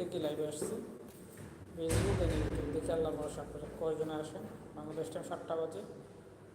থেকে লাইভে আসছি। ফেসবুক আর ইউটিউব দেখে আল্লাহ ভরসা করে কয়জনে আসেন? বাংলাদেশ টাইম সাতটা বাজে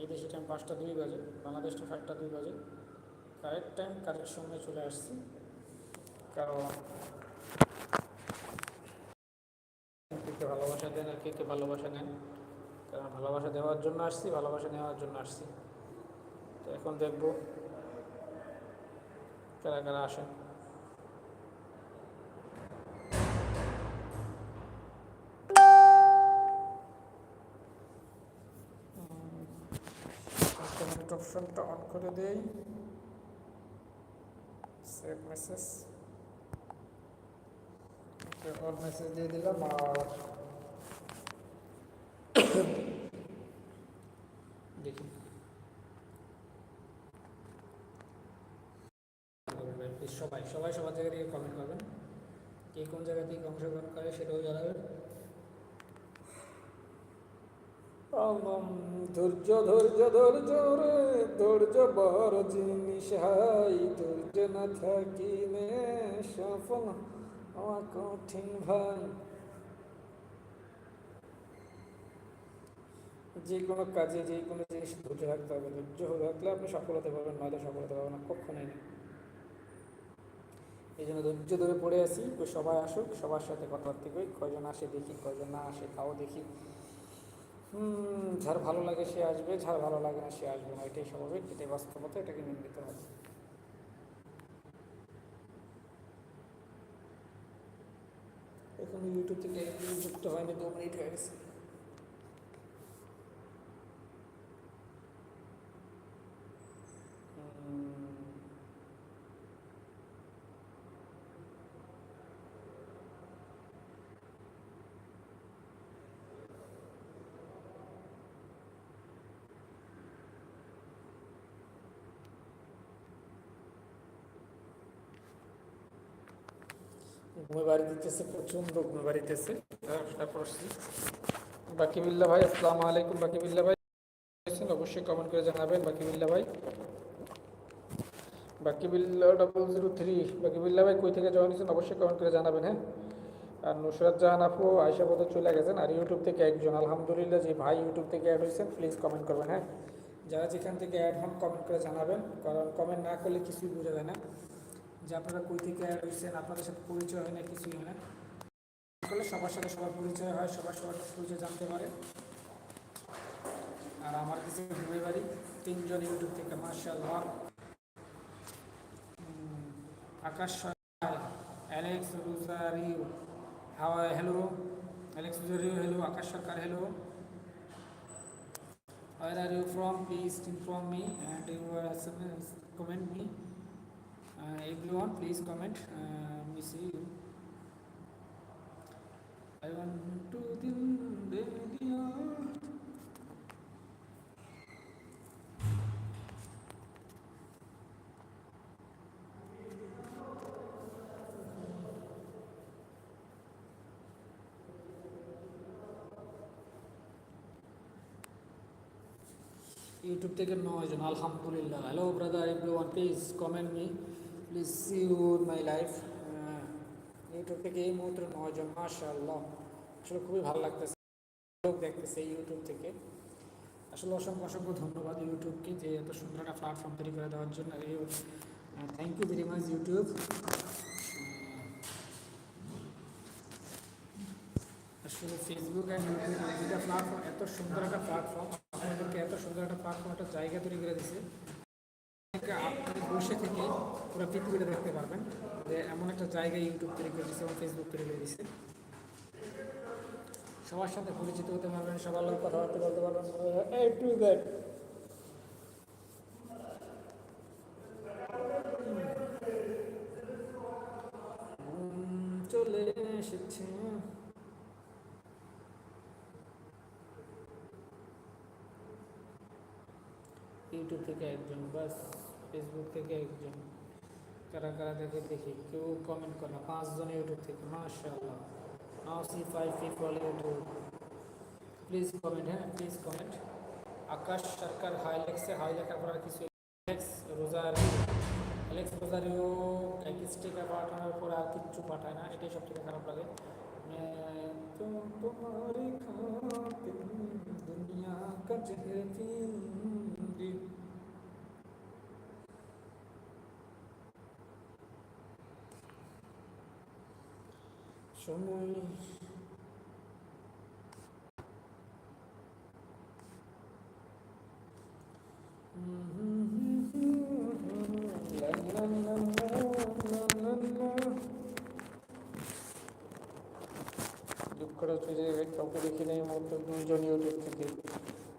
এই দেশি টাইম পাঁচটা দুই বাজে, বাংলাদেশ টাইম সাতটা দুই বাজে। কারেক্ট টাইম কারেক্ট সময়ে চলে আসছি। কারণ কে কে ভালোবাসা দেন আর কে কে ভালোবাসা নেন? কারণ ভালোবাসা দেওয়ার জন্য আসছি, ভালোবাসা নেওয়ার জন্য আসছি। তো এখন দেখব কারা কারা আসেন। অপশনটা অন করে দেই। সেভ মেসেজ অল মেসেজ দিয়ে দিলাম আর দেখি। সবাই সবাই সবার জায়গা থেকে কমেন্ট করবেন। কে কোন জায়গা থেকে অংশগ্রহণ করে সেটাও জানাবেন। ধৈর্য ধৈর্য ধৈর্য রে, ধৈর্য বড় জিনিস হাই, ধৈর্য না থাকিলে সফল হওয়া কঠিন ভাই। যে কোনো কাজে, যে কোনো জিনিস ধৈর্য রাখতে হবে, ধৈর্য রাখলে আপনি সফল হতে পারবেন, নয়তো সফল হতে পারবেন না এই জন্য ধৈর্য ধরে পড়ে আছি সবাই আসুক, সবার সাথে কথাবার্তা কই কয়জন আসে দেখি, কয়জন না আসে তাও দেখি। যার ভালো লাগে সে আসবে, যার ভালো লাগে না সে আসবে না। এটাই স্বাভাবিক, এটাই বাস্তবতা, এটাকে মেনে নিতে হবে এখন ইউটিউব থেকে যুক্ত হয়নি, দু মিনিট হয়ে গেছে। ঘুমে বাড়ি দিতেছে, প্রচণ্ড ঘুমে বাড়ি দিতেছে। তারপর আসছি। বাকি বিল্লা ভাই, আসসালামু আলাইকুম বাকি বিল্লা ভাই অবশ্যই কমেন্ট করে জানাবেন বাকি বিল্লা ভাই। বাকি বিল্লা ডাবল জিরো থ্রি বাকি বিল্লা ভাই কই থেকে জয়েন হয়েছেন? অবশ্যই কমেন্ট করে জানাবেন হ্যাঁ। আর নুসরাত জাহান আপু আয়সা বোধ চলে গেছেন আর ইউটিউব থেকে একজন। আলহামদুলিল্লাহ যে ভাই ইউটিউব থেকে অ্যাড হয়েছেন প্লিজ কমেন্ট করবেন হ্যাঁ। যারা যেখান থেকে অ্যাড হন কমেন্ট করে জানাবেন। কারণ কমেন্ট না করলে কিছুই বোঝা যায় না। যে আপনারা কই থেকে হয়েছেন আপনাদের সাথে পরিচয় হয় না কিছুই হয় না। সবার সাথে সবার পরিচয় হয় সবার সবার পরিচয় জানতে পারে আর আমার কিছু ঘুরে বাড়ি তিনজন ইউটিউব থেকে মার্শাল্লাহ আকাশ সরকার অ্যালেক্স রুজারিও। হাওয়া hello Alex Rozario hello Akash Sarkar hello. Where are you from? Please inform me and you uh, comment me. Uh, everyone, please comment. Uh, me see you. I want to din de diya. YouTube থেকে নয়জন আলহামদুলিল্লাহ hello brother everyone please comment me please see you my life YouTube থেকে এই মুহূর্তে নয়জন মাশাআল্লাহ। আসলে খুবই ভালো লাগতেছে। লোক দেখতেছে ইউটিউব থেকে। আসলে অসংখ্য অসংখ্য ধন্যবাদ ইউটিউবকে যে এত সুন্দর একটা প্ল্যাটফর্ম তৈরি করে দেওয়ার জন্য। Thank you very much YouTube আসলে ফেসবুক অ্যান্ড প্ল্যাটফর্ম এত সুন্দর একটা প্ল্যাটফর্ম আপনাদেরকে এত সুন্দর একটা প্ল্যাটফর্ম একটা জায়গা তৈরি করে দিছে আপনি বসে থেকে পুরো পৃথিবীটা দেখতে পারবেন। যে এমন একটা জায়গায় ইউটিউব তৈরি করে দিচ্ছে এবং ফেসবুক তৈরি করে দিচ্ছে সবার সাথে পরিচিত হতে পারবেন, সবার লোক কথাবার্তা বলতে পারবেন এই টু দ্যাট চলে এসেছে ইউটিউব থেকে একজন বাস ফেসবুক থেকে একজন, কারা কারা থেকে দেখি, কেউ কমেন্ট করে না পাঁচজন ইউটিউব থেকে, মাশাআল্লাহ। Now see five people YouTube please comment হ্যাঁ প্লিজ কমেন্ট আকাশ সরকার হাইলেক্সে হাই লেখার পর কিছু অ্যালেক্স রোজারিও অ্যালেক্স রোজারিও এক স্টিকার পাঠানোর পর আর কিচ্ছু পাঠায় না, এটাই সব থেকে খারাপ লাগে। তো তোমার দুনিয়া সময় দুঃখ হচ্ছে যে কাউকে দেখি নেই মাত্র দুজন ইউটিউব থেকে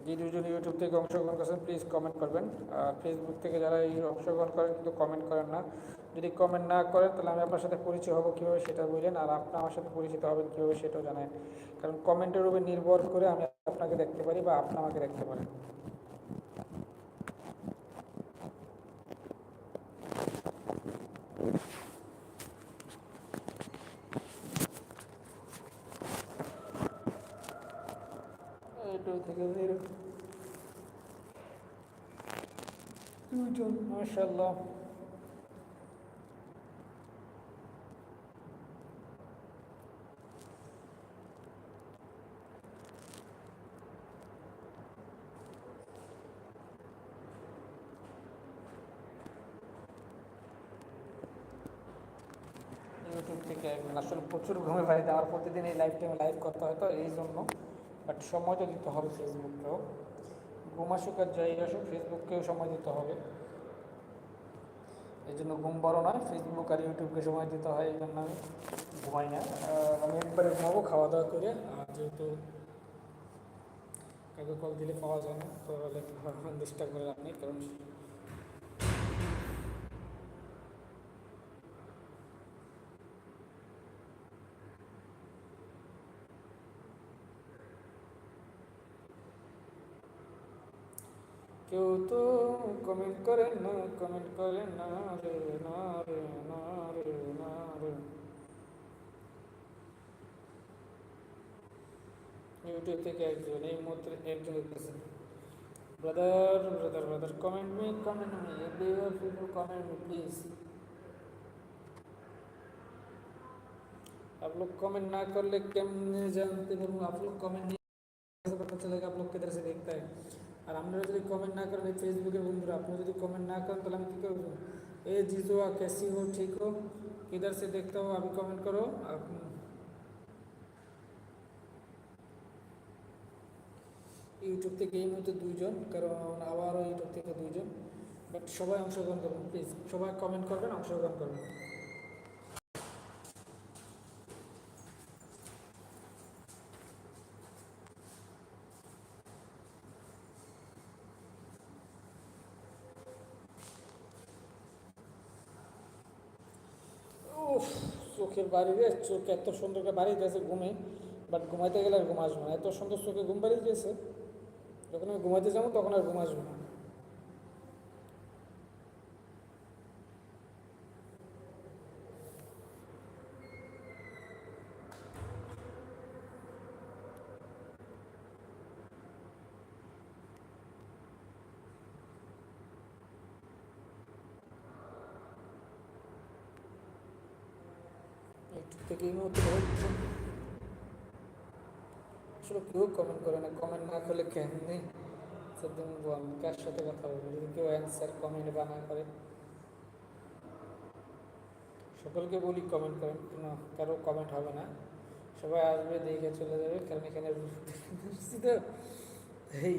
যে দুজন ইউটিউব থেকে অংশগ্রহণ করছেন প্লিজ কমেন্ট করবেন। আর ফেসবুক থেকে যারা এই অংশগ্রহণ করেন, কিন্তু কমেন্ট করেন না। যদি কমেন্ট না করেন, তাহলে আমি আপনার সাথে পরিচয় হব কীভাবে সেটা বুঝেন আর আপনি আমার সাথে পরিচিত হবেন কীভাবে সেটাও জানেন। কারণ কমেন্টের উপর নির্ভর করে আমি আপনাকে দেখতে পারি বা আপনি আমাকে দেখতে পারেন। থেকে বের দুজন ইউটিউব থেকে আসলে প্রচুর ঘুমে পাই আমার প্রতিদিন এই লাইভ টাইমে লাইভ করতে হয় তো, এই জন্য। বাট সময় তো দিতে হবে ফেসবুককেও। ঘুম আসুক আর যাই আসুক, ফেসবুককেও সময় দিতে হবে। এই জন্য ঘুম বড় নয়, ফেসবুক আর ইউটিউবকে সময় দিতে হয়, এই জন্য আমি ঘুমাই না। আমি একবারে ঘুমাবো খাওয়া দাওয়া করে। আর যেহেতু কাউকে কল দিলে পাওয়া যায় না তো ডিস্টার্ব করে আপনি কারণ কেউ তো কমেন্ট করে না কমেন্ট করে না রে না রে না রে না রে ইউটিউব থেকে একজন এই মুহূর্তে একজন দেখতেছেন brother brother brother comment me comment me everyone people comment me please आप लोग कमेंट ना कर ले कैमने जानते हो आप लोग कमेंट नहीं कैसे पता चलेगा आप लोग किधर से देखता है আর আপনারা যদি কমেন্ট না করেন এই ফেসবুকের বন্ধুরা আপনারা যদি কমেন্ট না করেন তাহলে আমি কী করবো এ জিজুয়া कैसी हो ठीक हो किधर से देखता हो अभी कमेंट करो ইউটিউব থেকে এই মুহূর্তে দুইজন কারণ আবারও ইউটিউব থেকে দুইজন বাট সবাই অংশগ্রহণ করবেন প্লিজ সবাই কমেন্ট করবেন অংশগ্রহণ করবেন চোখের বাড়ি রে, চোখ এত সুন্দর বাড়ি দিয়েছে ঘুমে বাট ঘুমাইতে গেলে আর ঘুম আসবে না। এত সুন্দর চোখে ঘুম বাড়ি দিয়েছে, যখন আমি ঘুমাইতে যাব তখন আর ঘুম আসবে না ইউটিউব থেকে এই মুহূর্তে আসলে কেউ কমেন্ট করে না। কমেন্ট না করলে কেমনি? সেদিন বল, কার সাথে কথা বলব? যদি কেউ অ্যান্সার কমেন্ট বা না করে, সকলকে বলি কমেন্ট করেন। কোনো? কারও কমেন্ট হবে না। সবাই আসবে, দেখে চলে যাবে। কারণ এখানে এই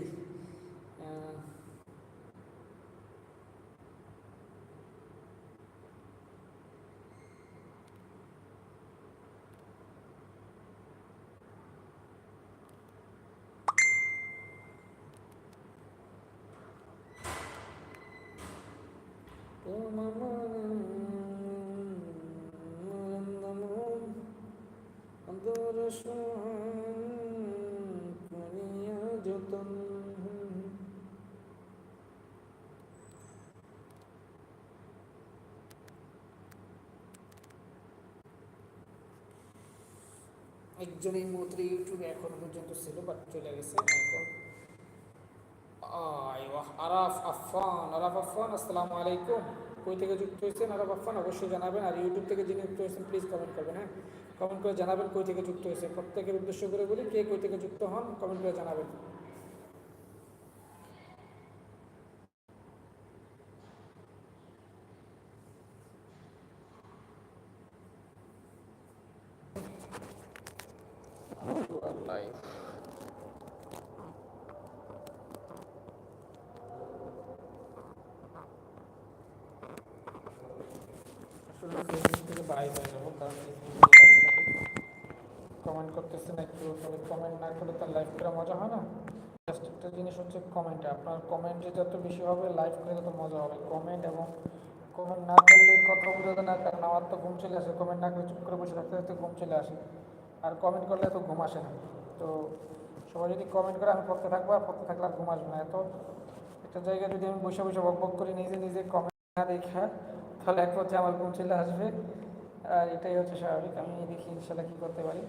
একজন এই মুহূর্তে ইউটিউবে এখন পর্যন্ত ছিল বাট চলে গেছে। এখন আরাফ আফান আরাফ আফান আসসালামু আলাইকুম। কই থেকে যুক্ত হয়েছেন? আরাফ আফান অবশ্যই জানাবেন। আর ইউটিউব থেকে যিনি যুক্ত হয়েছেন প্লিজ কমেন্ট করবেন হ্যাঁ? কমেন্ট করে জানাবেন কই থেকে যুক্ত হয়েছে প্রত্যেকের উদ্দেশ্য করে বলি, কে কই থেকে যুক্ত হন কমেন্ট করে জানাবেন। কারণ কমেন্ট করতেছেন একটু তবে কমেন্ট না করলে তার লাইভ করে মজা হয় না? জাস্ট একটা জিনিস হচ্ছে কমেন্ট আপনার কমেন্ট যত বেশি হবে লাইভ করে তত মজা হবে। কমেন্ট এবং কমেন্ট না করলে কথা বোঝাতে না, কারণ আমার তো ঘুম চলে আসে। কমেন্ট না করে চুপ করে বসে থাকতে থাকতে ঘুম চলে আসে। আর কমেন্ট করলে তো ঘুম আসে না। তো সবাই যদি কমেন্ট করে, আমি পড়তে থাকব, আর পড়তে থাকলে আর ঘুম আসবে না। এত, একটা জায়গায় যদি আমি বসে বসে বক বক করি নিজে নিজে কমেন্ট না দেখা, তাহলে এক পর্যায়ে আমার ঘুম চলে আসবে। আর এটাই হচ্ছে স্বাভাবিক, আমি দেখি ইনশাল্লাহ কী করতে পারি।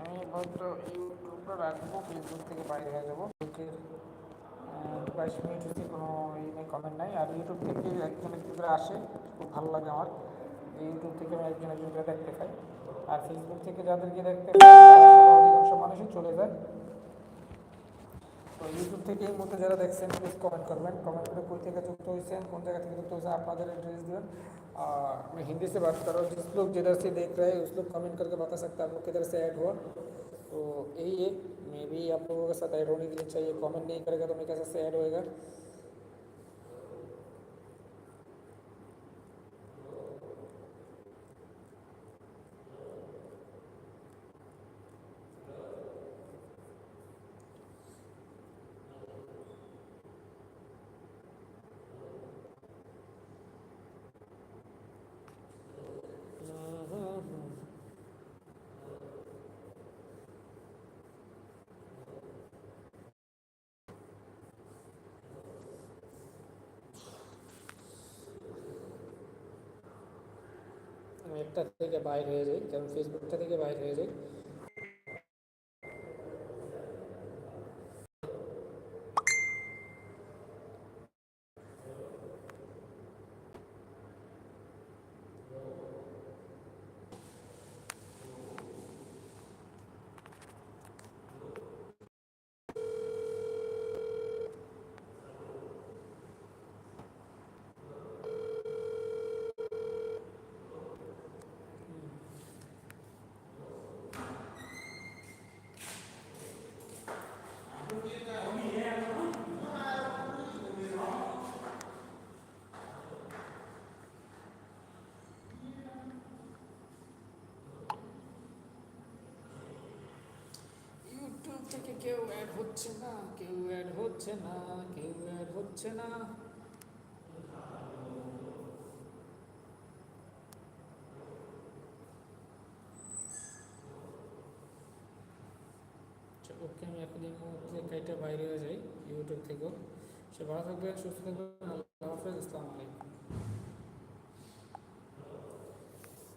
আমি হয়তো ইউটিউবটা রাখব ফেসবুক থেকে বাইরে হয়ে যাব। ফেসবুকের বাইশ মিনিট হচ্ছে কোনো ইয়ে নেই কমেন্ট নাই। আর ইউটিউব থেকে একজন একজন করে আসে, খুব ভালো লাগে আমার। ইউটিউব থেকে আমি একজন একজন করে দেখতে পাই। আর ফেসবুক থেকে যাদেরকে দেখতে অধিকাংশ মানুষই চলে যায়। তো ইউটিউব থেকে এই মুহূর্তে যারা দেখছেন প্লিজ কমেন্ট করবেন। কমেন্ট করে কোন থেকে যুক্ত হয়েছেন, কোন জায়গা থেকে যুক্ত হয়েছেন, আপনাদের অ্যাড্রেস দেবেন। আর আমি হিন্দিতে বাত করো জিস লোক যেদার সে দেখ से উস লোক কমেন্ট করকে বাতা कमेंट আপনি बता সে অ্যাড आप तो यही है मैं भी आप लोगों के साथ ऐड होने के लिए चाहिए कमेंट नहीं करेगा तो मैं कैसे से ऐड होएगा আমি একটা থেকে বাইর হয়ে যাই কারণ ফেসবুকটা থেকে বাইর হয়ে যাই থেকে কেউ অ্যাড হচ্ছে না কেউ অ্যাড হচ্ছে না কেউ অ্যাড হচ্ছে না। আচ্ছা, ওকে আমি এখন এই মুহূর্তে কাইটা বাইরে যাই ইউটিউব থেকেও। সে ভালো থাকবেন সুস্থ থাকবেন